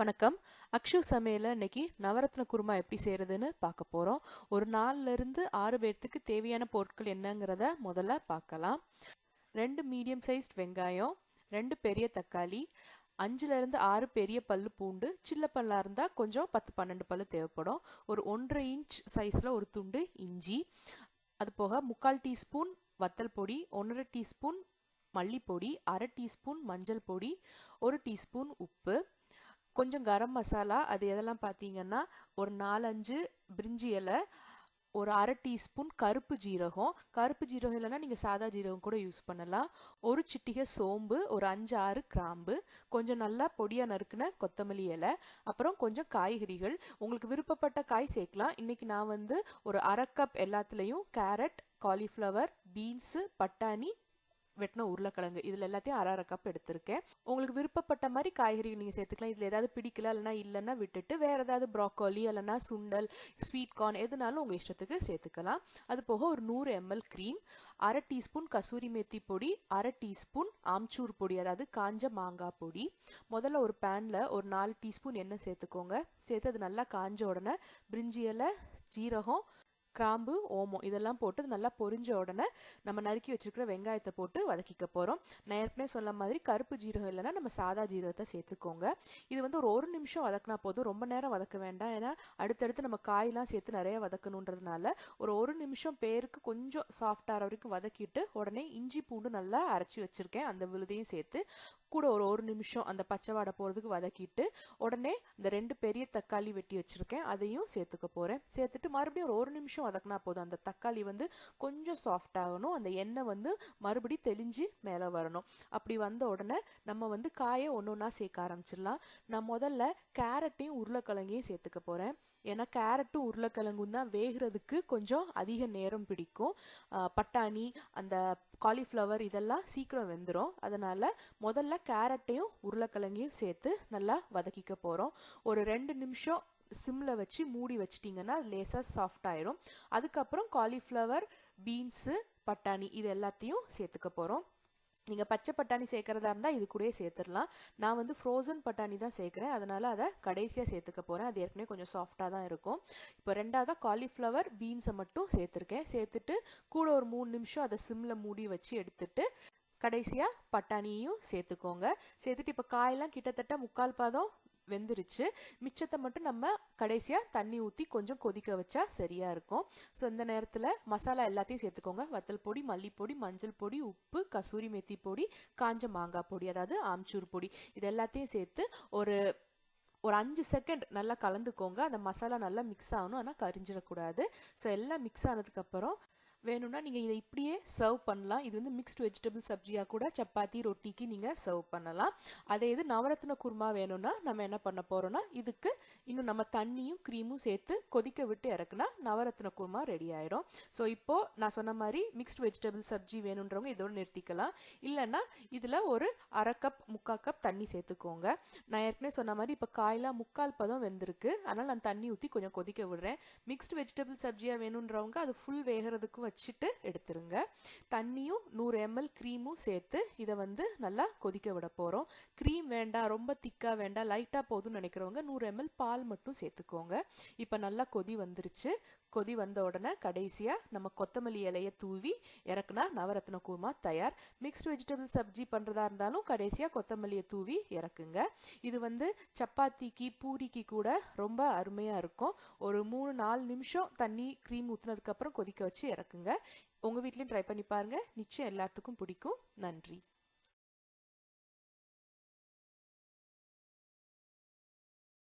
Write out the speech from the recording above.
வணக்கம். அக்ஷு சமையல இன்னைக்கு நவரத்ன குருமா எப்படி செய்யறதுன்னு பார்க்க போகிறோம் ஒரு நாலுலேருந்து ஆறு பேர்த்துக்கு தேவையான பொருட்கள் என்னங்கிறத முதல்ல பார்க்கலாம். ரெண்டு மீடியம் சைஸ்ட் வெங்காயம் ரெண்டு பெரிய தக்காளி அஞ்சுலேருந்து ஆறு பெரிய பல்லு பூண்டு சில்ல பல்லாக இருந்தால் கொஞ்சம் பத்து பன்னெண்டு பல்லு தேவைப்படும். ஒரு ஒன்றரை இன்ச் சைஸில் ஒரு துண்டு இஞ்சி அது போக முக்கால் டீஸ்பூன் வத்தல் பொடி ஒன்றரை டீஸ்பூன் மல்லிப்பொடி அரை டீஸ்பூன் மஞ்சள் பொடி ஒரு டீஸ்பூன் உப்பு கொஞ்சம் கரம் மசாலா அது எதெல்லாம் பார்த்தீங்கன்னா ஒரு நாலஞ்சு பிரிஞ்சி இலை ஒரு அரை டீஸ்பூன் கருப்பு ஜீரகம். கருப்பு ஜீரகம் இல்லைன்னா நீங்கள் சாதா ஜீரகம் கூட யூஸ் பண்ணலாம். ஒரு சிட்டிகை சோம்பு ஒரு அஞ்சு ஆறு கிராம்பு கொஞ்சம் நல்லா பொடியாக நறுக்குன கொத்தமல்லி இலை அப்புறம் கொஞ்சம் காய்கறிகள். உங்களுக்கு விருப்பப்பட்ட காய் சேர்க்கலாம். இன்றைக்கி நான் வந்து ஒரு அரை கப் எல்லாத்துலேயும் கேரட் காலிஃப்ளவர் பீன்ஸு பட்டாணி வெட்டின உருளைக்கிழங்கு இதில் எல்லாத்தையும் அரை அரை கப் எடுத்திருக்கேன். உங்களுக்கு விருப்பப்பட்ட மாதிரி காய்கறிகள் நீங்கள் சேர்த்துக்கலாம். இதில் ஏதாவது பிடிக்கல இல்லைனா இல்லைன்னா விட்டுட்டு வேறு ஏதாவது ப்ராக்கோலி இல்லைனா சுண்டல் ஸ்வீட் கார்ன் எதுனாலும் உங்கள் இஷ்டத்துக்கு சேர்த்துக்கலாம். அது போக ஒரு நூறு எம்எல் க்ரீம் அரை டீஸ்பூன் கசூரி மேத்தி பொடி அரை டீஸ்பூன் ஆம்ச்சூர் பொடி அதாவது காஞ்ச மாங்காய் பொடி. முதல்ல ஒரு பேனில் ஒரு நாலு டீஸ்பூன் எண்ணெய் சேர்த்துக்கோங்க. சேர்த்து அது நல்லா காஞ்ச உடனே பிரிஞ்சி இலை ஜீரகம் கிராம்பு ஓமம் இதெல்லாம் போட்டு நல்லா பொரிஞ்ச உடனே நம்ம நறுக்கி வச்சிருக்கிற வெங்காயத்தை போட்டு வதக்கிக்க போகிறோம் நான் ஏற்கனவே சொன்ன மாதிரி கருப்பு ஜீரகம் இல்லைன்னா நம்ம சாதா ஜீரகத்தை சேர்த்துக்கோங்க. இது வந்து ஒரு ஒரு நிமிஷம் வதக்கினா போதும். ரொம்ப நேரம் வதக்க வேண்டாம். ஏன்னா அடுத்தடுத்து நம்ம காயெல்லாம் சேர்த்து நிறைய வதக்கணுன்றதுனால ஒரு ஒரு நிமிஷம் பேருக்கு கொஞ்சம் சாஃப்டாகிற வரைக்கும் வதக்கிட்டு உடனே இஞ்சி பூண்டு நல்லா அரைச்சி வச்சிருக்கேன். அந்த விழுதையும் சேர்த்து கூட ஒரு ஒரு நிமிஷம் அந்த பச்சை வாடை போகிறதுக்கு வதக்கிட்டு உடனே இந்த ரெண்டு பெரிய தக்காளி வெட்டி வச்சுருக்கேன். அதையும் சேர்த்துக்க போகிறேன் சேர்த்துட்டு மறுபடியும் ஒரு ஒரு நிமிஷம் வதக்கினா போதும். அந்த தக்காளி வந்து கொஞ்சம் சாஃப்ட் ஆகணும். அந்த எண்ணெய் வந்து மறுபடி தெளிஞ்சு மேலே வரணும். அப்படி வந்த உடனே நம்ம வந்து காயை ஒன்று ஒன்றா சேர்க்க ஆரம்பிச்சிடலாம். நான் முதல்ல கேரட்டையும் உருளைக்கிழங்கையும் சேர்த்துக்க போகிறேன் ஏன்னா கேரட்டும் உருளைக்கிழங்கும் தான் வேகிறதுக்கு கொஞ்சம் அதிக நேரம் பிடிக்கும். பட்டாணி அந்த காலிஃப்ளவர் இதெல்லாம் சீக்கிரம் வெந்துடும் அதனால் முதல்ல கேரட்டையும் உருளைக்கிழங்கையும் சேர்த்து நல்லா வதக்கிக்க போகிறோம் ஒரு ரெண்டு நிமிஷம் சிம்மில் வச்சு மூடி வச்சிட்டிங்கன்னா லேசாக சாஃப்ட் ஆயிடும் அதுக்கப்புறம் காலிஃப்ளவர் பீன்ஸு பட்டாணி இது எல்லாத்தையும் சேர்த்துக்க போகிறோம் நீங்கள் பச்சை பட்டாணி சேர்க்குறதா இருந்தால் இது கூடயே சேர்த்துடலாம். நான் வந்து ஃப்ரோசன் பட்டாணி தான் சேர்க்குறேன். அதனால் அதை கடைசியாக சேர்த்துக்க போகிறேன் அது ஏற்கனவே கொஞ்சம் சாஃப்டாக தான் இருக்கும். இப்போ ரெண்டாவதாக காலிஃப்ளவர் பீன்ஸை மட்டும் சேர்த்துருக்கேன். சேர்த்துட்டு கூட ஒரு மூணு நிமிஷம் அதை சிம்மில் மூடி வச்சு எடுத்துட்டு கடைசியாக பட்டாணியையும் சேர்த்துக்கோங்க. சேர்த்துட்டு இப்போ காயெல்லாம் கிட்டத்தட்ட முக்கால் பாதம் வெந்துருச்சு. மிச்சத்தை மட்டும் நம்ம கடைசியாக தண்ணி ஊற்றி கொஞ்சம் கொதிக்க வச்சா சரியாக இருக்கும். ஸோ இந்த நேரத்தில் மசாலா எல்லாத்தையும் சேர்த்துக்கோங்க. வத்தல் பொடி மல்லிப்பொடி மஞ்சள் பொடி உப்பு கசூரி மெத்தி பொடி காஞ்ச மாங்காய் பொடி அதாவது ஆம்ச்சூர் பொடி. இது எல்லாத்தையும் சேர்த்து ஒரு ஒரு அஞ்சு செகண்ட் நல்லா கலந்துக்கோங்க. அந்த மசாலா நல்லா மிக்ஸ் ஆகணும். ஆனால் கரிஞ்சிடக்கூடாது. ஸோ எல்லாம் மிக்ஸ் ஆனதுக்கப்புறம் வேணும்னா நீங்கள் இதை இப்படியே சர்வ் பண்ணலாம். இது வந்து மிக்ஸ்டு வெஜிடபிள் சப்ஜியாக கூட சப்பாத்தி ரொட்டிக்கு நீங்கள் சர்வ் பண்ணலாம். அதே இது நவரத்ன குருமா வேணும்னா நம்ம என்ன பண்ண போகிறோம்னா இதுக்கு இன்னும் நம்ம தண்ணியும் க்ரீமும் சேர்த்து கொதிக்க விட்டு இறக்குனா நவரத்ன குருமா ரெடி ஆயிடும் ஸோ இப்போது நான் சொன்ன மாதிரி மிக்ஸ்டு வெஜிடபிள் சப்ஜி வேணுன்றவங்க இதோடு நிறுத்திக்கலாம். இல்லைன்னா இதில் ஒரு அரை கப் முக்கால் கப் தண்ணி சேர்த்துக்கோங்க. நான் ஏற்கனவே சொன்ன மாதிரி இப்போ காயெலாம் முக்கால் பதம் வெந்திருக்கு. அதனால் நான் தண்ணி ஊற்றி கொஞ்சம் கொதிக்க விடுறேன். மிக்ஸ்டு வெஜிடபிள் சப்ஜியாக வேணுன்றவங்க அது ஃபுல் வேகிறதுக்கும் வச்சுட்டு எடுத்துருங்க. தண்ணியும் நூறு எம்எல் க்ரீமும் சேர்த்து இதை வந்து நல்லா கொதிக்க விட போகிறோம் க்ரீம் வேண்டாம் ரொம்ப திக்காக வேண்டாம் லைட்டாக போதும்னு நினைக்கிறவங்க நூறு எம்எல் பால் மட்டும் சேர்த்துக்கோங்க. இப்போ நல்லா கொதி வந்துருச்சு. கொதி வந்த உடனே கடைசியாக நம்ம கொத்தமல்லி இலையை தூவி இறக்குனா நவரத்ன குருமா தயார். மிக்ஸ்டு வெஜிடபிள் சப்ஜி பண்ணுறதா இருந்தாலும் கடைசியாக கொத்தமல்லியை தூவி இறக்குங்க. இது வந்து சப்பாத்திக்கு பூரிக்கு கூட ரொம்ப அருமையாக இருக்கும். ஒரு மூணு நாலு நிமிஷம் தண்ணி க்ரீம் ஊற்றுனதுக்கப்புறம் கொதிக்க வச்சு இறக்குங்க. உங்கள் வீட்லேயும் ட்ரை பண்ணி பாருங்கள் நிச்சயம் எல்லாத்துக்கும் பிடிக்கும். நன்றி.